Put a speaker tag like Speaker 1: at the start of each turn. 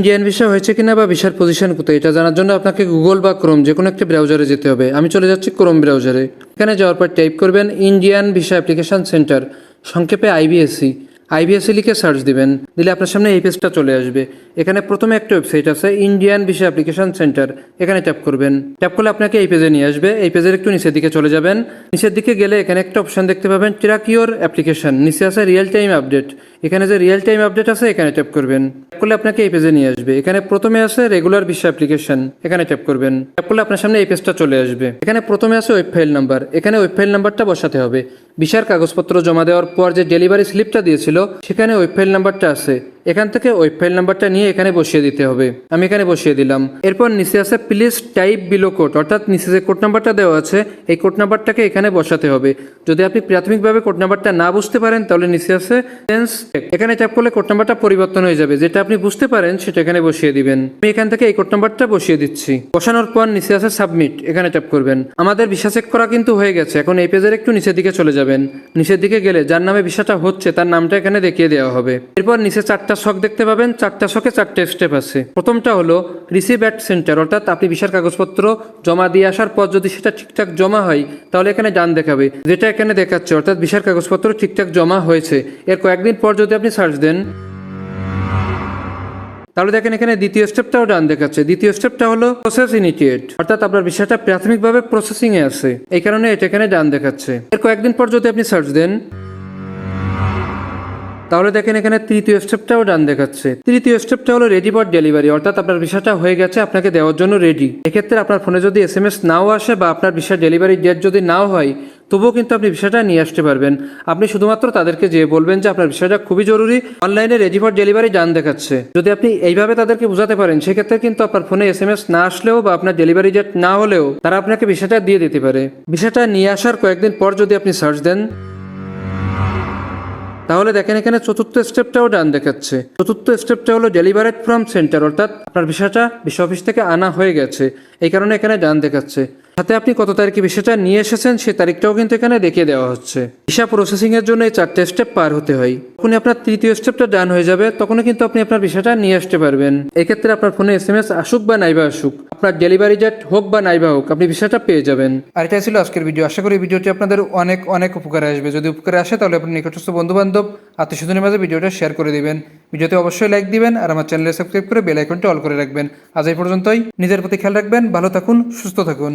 Speaker 1: Indian visa হয়েছে কিনা বা ভিসার পজিশন কোথায় এটা জানার জন্য আপনাকে গুগল বা ক্রোম যে কোনো একটা ব্রাউজারে যেতে হবে। আমি চলে যাচ্ছি ক্রোম ব্রাউজারে এখানে যাওয়ার পর টাইপ করবেন ইন্ডিয়ান ভিসা অ্যাপ্লিকেশন সেন্টার সংক্ষেপে আইবিএসসি আইবিএসসি লিখে সার্চ দিবেন, দিলে আপনার সামনে এই পেজটা চলে আসবে। এখানে প্রথমে একটা ওয়েবসাইট আছে ইন্ডিয়ান ভিসা অ্যাপ্লিকেশন সেন্টার এখানে ট্যাপ করবেন। ট্যাপ করলে আপনাকে এই পেজে নিয়ে আসবে। এই পেজের একটু নিচের দিকে চলে যাবেন। নিচের দিকে গেলে এখানে একটা অপশন দেখতে পাবেন ট্র্যাক ইউর অ্যাপ্লিকেশন নিচে আছে রিয়েল টাইম আপডেট এখানে যে রিয়েল টাইম আপডেট আছে, এখানে ট্যাপ করবেন। করলে আপনাকে এই পেজে নিয়ে আসবে। এখানে প্রথমে আছে রেগুলার ভিসা অ্যাপ্লিকেশন এখানে ট্যাপ করবেন। ট্যাপ করলে আপনার সামনে এই পেজটা চলে আসবে। এখানে প্রথমে আছে ওয়েব ফাইল নাম্বার এখানে ওয়েব ফাইল নাম্বারটা বসাতে হবে। ভিসার কাগজপত্র জমা দেওয়ার পর যে ডেলিভারি স্লিপটা দিয়েছিল, সেখানে ওয়েব ফাইল নাম্বারটা আছে। এখান থেকে ওয়েব ফাইল নাম্বারটা নিয়ে এখানে বসিয়ে দিতে হবে। আমি এখানে বসিয়ে দিলাম। এরপর নিচে আছে প্লিজ টাইপ বিলো কোড অর্থাৎ নিচে যে কোড নাম্বারটা দেওয়া আছে, এই কোড নাম্বারটাকে এখানে বসাতে হবে। যদি আপনি প্রাথমিকভাবে কোড নাম্বারটা না বুঝতে পারেন, তাহলে নিচে আছে সেন্স এখানে ট্যাপ করলে কোড নাম্বারটা পরিবর্তন হয়ে যাবে। যেটা আপনি বুঝতে পারেন, সেটা এখানে বসিয়ে দিবেন। আমি এখান থেকে এই কোড নাম্বারটা বসিয়ে দিচ্ছি। বসানোর পর নিচে আছে সাবমিট এখানে ট্যাপ করবেন। আমাদের ভিসা চেক করা কিন্তু হয়ে গেছে। এখন এই পেজের একটু নিচের দিকে চলে যাবেন। নিচের দিকে গেলে যার নামে ভিসাটা হচ্ছে তার নামটা এখানে দেখিয়ে দেওয়া হবে। এরপর নিচে চারটা শখ দেখতে পাবেন, চারটা শখে চারটে স্টেপ আছে। প্রথমটা হলো রিসিভ অ্যাট সেন্টার অর্থাৎ আপনি ভিসার কাগজপত্র জমা দিয়ে আসার পর যদি সেটা ঠিকঠাক জমা হয়, তাহলে এখানে ডান দেখাবে। যেটা এখানে দেখাচ্ছে, অর্থাৎ ভিসার কাগজপত্র ঠিকঠাক জমা হয়েছে। এর কয়েকদিন পর যদি আপনি সার্চ দেন তাহলে দেখেন এখানে দ্বিতীয় স্টেপটাও ডান দেখাচ্ছে। দ্বিতীয় স্টেপটা হলো প্রসেস ইনিটিয়েট অর্থাৎ আপনার বিষয়টা প্রাথমিকভাবে প্রসেসিং এ আছে। এই কারণে এটা এখানে ডান দেখাচ্ছে। এর কয়েকদিন পর যদি আপনি সার্চ দেন, তাহলে দেখেন এখানে তৃতীয় স্টেপটাও ডান দেখাচ্ছে। তৃতীয় স্টেপটা হলো রেডি ফর ডেলিভারি অর্থাৎ আপনার বিষয়টা হয়ে গেছে, আপনাকে দেওয়ার জন্য রেডি এক্ষেত্রে আপনার ফোনে যদি এস এম এস নাও আসে বা আপনার বিষয় ডেলিভারি ডেট যদি নাও হয় তবুও কিন্তু আপনি বিষয়টা নিয়ে আসতে পারবেন। আপনি শুধুমাত্র তাদেরকে যে বলবেন যে আপনার বিষয়টা খুবই জরুরি, অনলাইনে রেডি ফর ডেলিভারি ডান দেখাচ্ছে। যদি আপনি এইভাবে তাদেরকে বোঝাতে পারেন, সেক্ষেত্রে কিন্তু আপনার ফোনে এস এম এস না আসলেও বা আপনার ডেলিভারি ডেট না হলেও তারা আপনাকে বিষয়টা দিয়ে দিতে পারে। বিষয়টা নিয়ে আসার কয়েকদিন পর যদি আপনি সার্চ দেন তাহলে দেখেন এখানে চতুর্থ স্টেপটাও ডান দেখাচ্ছে। চতুর্থ স্টেপটা হলো ডেলিভারেড ফ্রম সেন্টার অর্থাৎ আপনার ভিসাটা বিশ্ব অফিস থেকে আনা হয়ে গেছে। এই কারণে এখানে ডান দেখাচ্ছে। সাথে আপনি কত তারিখে ভিসাটা নিয়ে এসেছেন সে তারিখটাও কিন্তু এখানে দেখিয়ে দেওয়া হচ্ছে। ভিসা প্রসেসিং এর জন্য এই চারটে স্টেপ পার হতে হয়। যখনই আপনার তৃতীয় স্টেপটা ডান হয়ে যাবে, তখনই কিন্তু আপনি আপনার বিষয়টা নিয়ে আসতে পারবেন। এক্ষেত্রে আপনার ফোনে এস এম এস আসুক বা নাইবা আসুক, আপনার ডেলিভারি ডেট হোক বা নাইবা হোক, আপনি বিষয়টা পেয়ে যাবেন। আর এটাই ছিল আজকের ভিডিও আশা করি ভিডিওটি আপনাদের অনেক অনেক উপকারে আসবে। যদি উপকারে আসে, তাহলে আপনার নিকটস্থ বন্ধু বান্ধব আত্মীয় স্বজনের মাঝে ভিডিওটা শেয়ার করে দিবেন। ভিডিওতে অবশ্যই লাইক দিবেন আর আমার চ্যানেলে সাবস্ক্রাইব করে বেল আইকনটি অল করে রাখবেন। আজ এই পর্যন্তই। নিজের প্রতি খেয়াল রাখবেন। ভালো থাকুন, সুস্থ থাকুন।